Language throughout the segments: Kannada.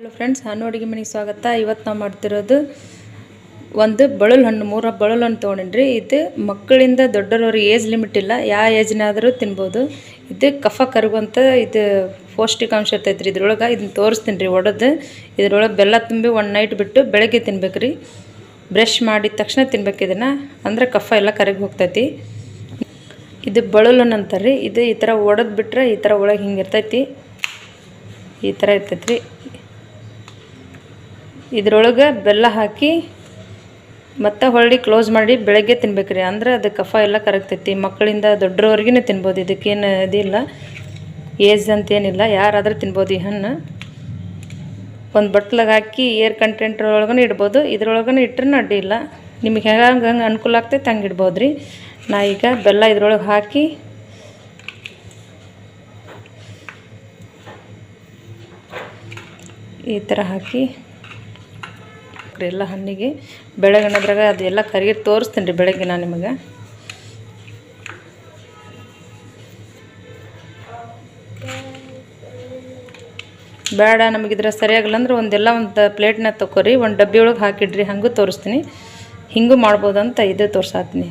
ಹಲೋ ಫ್ರೆಂಡ್ಸ್ ಹಣ್ಣು ಅಡುಗೆ ಮನೆಗೆ ಸ್ವಾಗತ. ಇವತ್ತು ನಾವು ಮಾಡ್ತಿರೋದು ಒಂದು ಬಳುಲ್ ಹಣ್ಣು, ಮೂರ ಬಳಲು ಹಣ್ಣು ತೊಗೊಂಡಿನ್ರಿ. ಇದು ಮಕ್ಕಳಿಂದ ದೊಡ್ಡರವ್ರಿಗೆ ಏಜ್ ಲಿಮಿಟ್ ಇಲ್ಲ. ಯಾವ ಏಜ್ನಾದರೂ ತಿನ್ಬೋದು. ಇದು ಕಫ ಕರಗುವಂಥ ಇದು ಪೌಷ್ಟಿಕಾಂಶ ಇರ್ತೈತೆ ರೀ ಇದ್ರೊಳಗೆ. ಇದನ್ನ ತೋರಿಸ್ತೀನಿ ರೀ ಒಡೆದು. ಇದ್ರೊಳಗೆ ಬೆಲ್ಲ ತುಂಬಿ ಒನ್ ನೈಟ್ ಬಿಟ್ಟು ಬೆಳಗ್ಗೆ ತಿನ್ಬೇಕು ರೀ ಬ್ರಷ್ ಮಾಡಿದ ತಕ್ಷಣ ತಿನ್ಬೇಕು ಇದನ್ನು. ಅಂದ್ರೆ ಕಫ ಎಲ್ಲ ಕರಗಿ ಹೋಗ್ತೈತಿ. ಇದು ಬಳಲು ಹಣ್ಣು ಅಂತಾರೆ ರೀ ಇದು ಈ ಥರ ಒಡೆದು ಬಿಟ್ರೆ ಈ ಥರ ಒಳಗೆ ಹಿಂಗೆ ಇರ್ತೈತಿ. ಈ ಥರ ಇರ್ತೈತೆ ರೀ ಇದ್ರೊಳಗೆ ಬೆಲ್ಲ ಹಾಕಿ ಮತ್ತೆ ಹೊಳ್ಳಿ ಕ್ಲೋಸ್ ಮಾಡಿ ಬೆಳಗ್ಗೆ ತಿನ್ಬೇಕು ರೀ. ಅಂದ್ರೆ ಅದು ಕಫ ಎಲ್ಲ ಕರಗ್ತೈತಿ ಮಕ್ಕಳಿಂದ ದೊಡ್ಡರವ್ರಿಗೂ ತಿನ್ಬೋದು. ಇದಕ್ಕೇನು ಇದಿಲ್ಲ ಏಜ್ ಅಂತೇನಿಲ್ಲ. ಯಾರಾದರೂ ತಿನ್ಬೋದು ಈ ಹಣ್ಣು. ಒಂದು ಬಟ್ಲಾಗ ಹಾಕಿ ಏರ್ ಕಂಟೆಂಟ್ರೊಳಗೂ ಇಡ್ಬೋದು. ಇದ್ರೊಳಗೂ ಇಟ್ಟರೆ ಅಡ್ಡಿ ಇಲ್ಲ. ನಿಮಗೆ ಹೆಂಗೆ ಹಂಗೆ ಅನುಕೂಲ ಆಗ್ತೈತೆ ಹಂಗೆ ಇಡ್ಬೋದು ರೀ. ನಾ ಈಗ ಬೆಲ್ಲ ಇದ್ರೊಳಗೆ ಹಾಕಿ ಈ ಥರ ಹಾಕಿ ಎಲ್ಲ ಹಣ್ಣಿಗೆ ಬೆಳಗ್ಗೆನದ್ರಾಗ ಅದೆಲ್ಲ ಕರಿಗೆ ತೋರಿಸ್ತೀನಿ ರೀ ಬೆಳಗ್ಗೆ ನಾನು ನಿಮಗೆ. ಬೇಡ ನಮಗಿದ್ರ ಸರಿಯಾಗಿಲ್ಲ ಅಂದ್ರೆ ಒಂದೆಲ್ಲ ಒಂದು ಪ್ಲೇಟ್ನ ತಗೋರಿ ಒಂದು ಡಬ್ಬಿ ಒಳಗೆ ಹಾಕಿಡ್ರಿ, ಹಂಗೂ ತೋರಿಸ್ತೀನಿ. ಹಿಂಗೂ ಮಾಡ್ಬೋದು ಅಂತ ಇದು ತೋರಿಸಾತೀನಿ.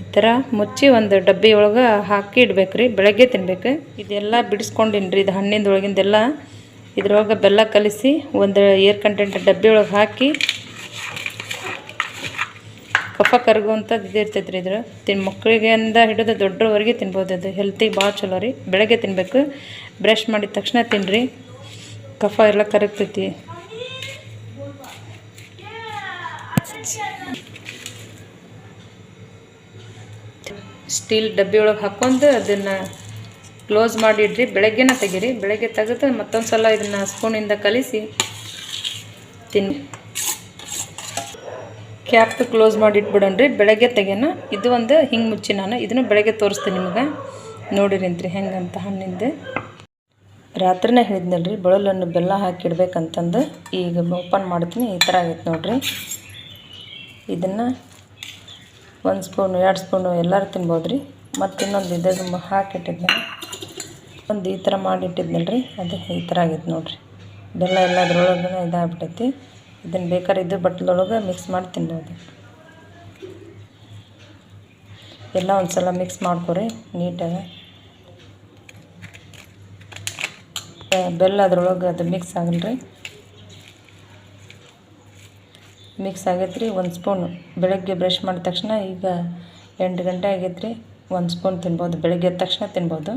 ಈ ಥರ ಮುಚ್ಚಿ ಒಂದು ಡಬ್ಬಿ ಒಳಗೆ ಹಾಕಿ ಇಡ್ಬೇಕು ರೀ ಬೆಳಗ್ಗೆ ತಿನ್ಬೇಕು. ಇದೆಲ್ಲ ಬಿಡಿಸ್ಕೊಂಡಿನ್ರಿ, ಇದು ಹಣ್ಣಿಂದ ಒಳಗಿಂದೆಲ್ಲ. ಇದ್ರೊಳಗೆ ಬೆಲ್ಲ ಕಲಿಸಿ ಒಂದು ಏರ್ ಕಂಟೆಂಟ್ ಡಬ್ಬಿ ಒಳಗೆ ಹಾಕಿ ಕಫ ಕರಗುವಂಥದ್ದು ಇದು ಇರ್ತೈತೆ ರೀ ಇದ್ರ. ತಿನ್ ಮಕ್ಕಳಿಗೆ ಅಂದ ಹಿಡಿದು ದೊಡ್ಡವರೆಗೆ ತಿನ್ಬೋದು ಅದು. ಹೆಲ್ತಿಗೆ ಭಾಳ ಚಲೋ ರೀ. ಬೆಳಗ್ಗೆ ತಿನ್ನಬೇಕು ಬ್ರಷ್ ಮಾಡಿದ ತಕ್ಷಣ ತಿನ್ನಿರಿ ಕಫ ಎಲ್ಲ ಕರಗ್ತೈತಿ. ಸ್ಟೀಲ್ ಡಬ್ಬಿ ಒಳಗೆ ಹಾಕ್ಕೊಂಡು ಅದನ್ನು ಕ್ಲೋಸ್ ಮಾಡಿಡ್ರಿ. ಬೆಳಗ್ಗೆನ ತೆಗೀರಿ. ಬೆಳಗ್ಗೆ ತೆಗೆದು ಮತ್ತೊಂದು ಸಲ ಇದನ್ನು ಸ್ಪೂನಿಂದ ಕಲಿಸಿ ತಿನ್ನಿ. ಕ್ಯಾಪ್ ಕ್ಲೋಸ್ ಮಾಡಿ ಇಟ್ಬಿಡೋಣ್ರಿ ಬೆಳಗ್ಗೆ ತೆಗೆನ ಇದು ಒಂದು ಹಿಂಗೆ ಮುಚ್ಚಿ ನಾನು. ಇದನ್ನು ಬೆಳಗ್ಗೆ ತೋರಿಸ್ತೀನಿ ನಿಮಗೆ. ನೋಡಿರಿಂತ್ರಿ ಹೆಂಗಂತ ಹಣ್ಣಿಂದು. ರಾತ್ರಿನೇ ಹೇಳಿದ್ನಲ್ರಿ, ಬಳಲನ್ನು ಬೆಲ್ಲ ಹಾಕಿಡ್ಬೇಕಂತಂದು. ಈಗ ಓಪನ್ ಮಾಡ್ತೀನಿ. ಈ ಥರ ಆಗೈತೆ ನೋಡಿರಿ. ಇದನ್ನು ಒಂದು ಸ್ಪೂನು ಎರಡು ಸ್ಪೂನು ಎಲ್ಲರೂ ತಿನ್ಬೋದು ರೀ ಮತ್ತು ಇನ್ನೊಂದು ಇದಾಗ ಹಾಕಿಟ್ಟಿದ್ದೆ ಒಂದು ಈ ಥರ ಮಾಡಿಟ್ಟಿದ್ನಲ್ಲ ರೀ ಅದು ಈ ಥರ ಆಗೈತೆ ನೋಡಿರಿ. ಬೆಲ್ಲ ಎಲ್ಲ ಅದ್ರೊಳಗೆ ಇದಾಗ್ಬಿಟ್ಟೈತಿ ಇದನ್ನು ಬೇಕಾದ್ರೆ ಇದು ಬಟ್ಲೊಳಗೆ ಮಿಕ್ಸ್ ಮಾಡಿ ತಿನ್ಬೋದು ಎಲ್ಲ ಒಂದು ಸಲ ಮಿಕ್ಸ್ ಮಾಡ್ಕೊರಿ, ನೀಟಾಗಿ. ಬೆಲ್ಲ ಅದ್ರೊಳಗೆ ಅದು ಮಿಕ್ಸ್ ಆಗಲ್ರಿ. ಮಿಕ್ಸ್ ಆಗೈತೆ ರೀ ಒಂದು ಸ್ಪೂನು ಬೆಳಗ್ಗೆ ಬ್ರಷ್ ಮಾಡಿದ ತಕ್ಷಣ ಈಗ ಎಂಟು ಗಂಟೆ ಆಗೈತೆ ರೀ ಒಂದು ಸ್ಪೂನ್ ತಿನ್ಬೋದು. ಬೆಳಗ್ಗೆ ಎದ್ದ ತಕ್ಷಣ ತಿನ್ಬೋದು.